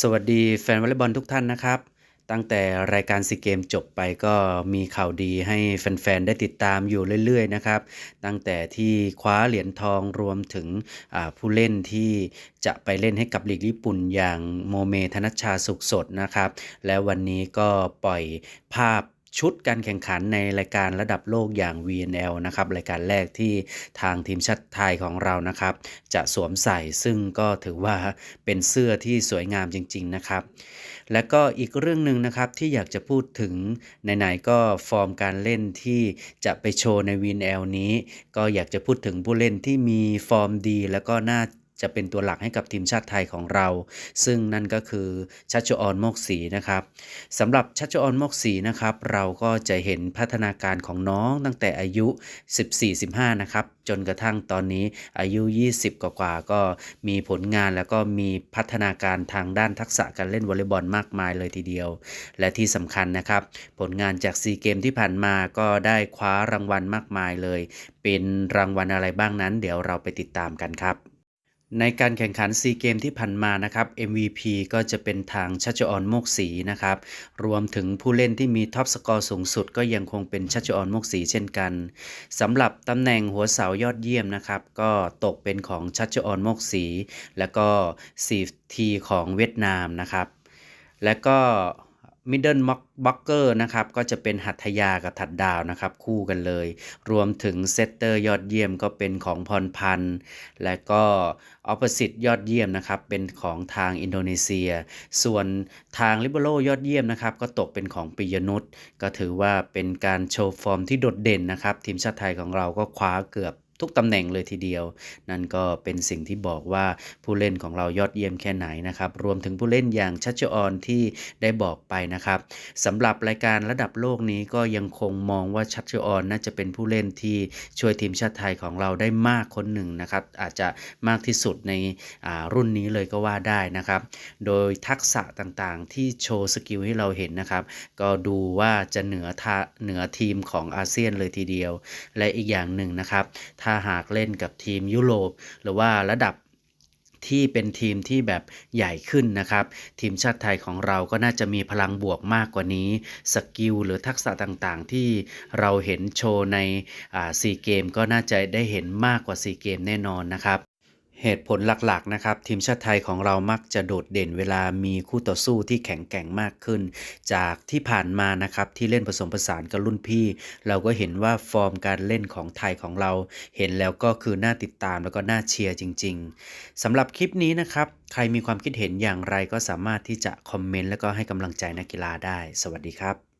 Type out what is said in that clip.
สวัสดีแฟนวอลเลย์บอลทุกท่านนะครับ ตั้งแต่รายการซีเกมจบไปก็มีข่าวดีให้แฟนๆ ได้ติดตามอยู่เรื่อยๆนะครับ ตั้งแต่ที่คว้าเหรียญทองรวมถึงผู้เล่นที่จะไปเล่นให้กับลีกญี่ปุ่นอย่างโมเมธนัชชาสุขสดนะครับ และวันนี้ก็ปล่อยภาพ ชุดการแข่งขันในรายการระดับโลกอย่าง VNL นะครับรายการแรกที่ทางทีมชาติไทยของเรานะครับ จะสวมใส่ซึ่งก็ถือว่าเป็นเสื้อที่สวยงามจริง ๆนะครับ และก็อีกเรื่องหนึ่งนะครับที่อยากจะพูดถึงไหนๆก็ฟอร์มการเล่นที่จะไปโชว์ใน VNL นี้ ก็อยากจะพูดถึงผู้เล่นที่มีฟอร์มดี แล้วก็น่า จะเป็นตัวหลักให้กับทีมชาติไทยของเรา ซึ่งนั่นก็คือชัชออนโมกศรีนะครับสำหรับชัชออนโมกศรีนะครับเราก็จะเห็นพัฒนาการของน้องตั้งแต่อายุ 14-15 นะครับจนกระทั่งตอนนี้อายุ 20กว่าก็มีผลงานแล้วก็มีพัฒนาการทางด้านทักษะการเล่นวอลเลย์บอลมากมายเลยทีเดียว และที่สำคัญนะครับ ผลงานจากซีเกมที่ผ่านมาก็ได้คว้ารางวัลมากมายเลย เป็นรางวัลอะไรบ้างนั้น เดี๋ยวเราไปติดตามกันครับ ในการแข่งขันซีเกมที่ผ่านมานะครับ MVP ก็จะเป็นทางชัชออนโมกศรีนะครับ รวมถึงผู้เล่นที่มีท็อปสกอร์สูงสุด ก็ยังคงเป็นชัชออนโมกศรีเช่นกันสำหรับตำแหน่งหัวเสายอดเยี่ยมนะครับ ก็ตกเป็นของชัชออนโมกศรีแล้วก็ซีทีของเวียดนามนะครับ และก็ มิดเดิลม็อกบ็อกเกอร์นะครับก็จะเป็นหัตถยากับถัดดาวนะครับคู่กันเลย รวมถึงเซตเตอร์ยอดเยี่ยมก็เป็นของพรพันธ์ และก็ออป o s สิตยอดเยี่ยมนะครับเป็นของทางอินโดนีเซีย ส่วนทางลิเบโรยอดเยี่ยมนะครับก็ตกเป็นของปิยนุชก็ถือว่าเป็นการโชว์ฟอร์มที่โดดเด่นนะครับทีมชาติไทยของเราก็คว้าเกือบ ทุกตำแหน่งเลยทีเดียว นั่นก็เป็นสิ่งที่บอกว่าผู้เล่นของเรายอดเยี่ยมแค่ไหนนะครับ รวมถึงผู้เล่นอย่างชัชออนที่ได้บอกไปนะครับสำหรับรายการระดับโลกนี้ก็ยังคงมองว่าชัชออนน่าจะเป็นผู้เล่นที่ช่วยทีมชาติไทยของเราได้มากคนหนึ่งนะครับ อาจจะมากที่สุดในรุ่นนี้เลยก็ว่าได้นะครับ โดยทักษะต่างๆ ที่โชว์สกิลให้เราเห็นนะครับ ก็ดูว่าจะเหนือทเหนือทีมของอาเซียนเลยทีเดียว และอีกอย่างหนึ่งนะครับ ถ้าถ้าหากเล่นกับทีมยุโรป หรือว่าระดับที่เป็นทีมที่แบบใหญ่ขึ้นนะครับ ทีมชาติไทยของเราก็น่าจะมีพลังบวกมากกว่านี้ สกิลหรือทักษะต่างๆ ที่เราเห็นโชว์ในซีเกมก็น่าจะได้เห็นมากกว่าซีเกมแน่นอนนะครับ เหตุผลหลักๆนะครับทีมชาติไทยของเรามักจะโดดเด่นเวลามีคู่ต่อสู้ที่แข็งแกร่งมากขึ้น จากที่ผ่านมานะครับที่เล่นผสมผสานกับรุ่นพี่ เราก็เห็นว่าฟอร์มการเล่นของไทยของเรา เห็นแล้วก็คือน่าติดตามแล้วก็น่าเชียร์จริง ๆสำหรับคลิปนี้นะครับใครมีความคิดเห็นอย่างไรก็สามารถที่จะคอมเมนต์แล้วก็ให้กำลังใจนักกีฬาได้ สวัสดีครับ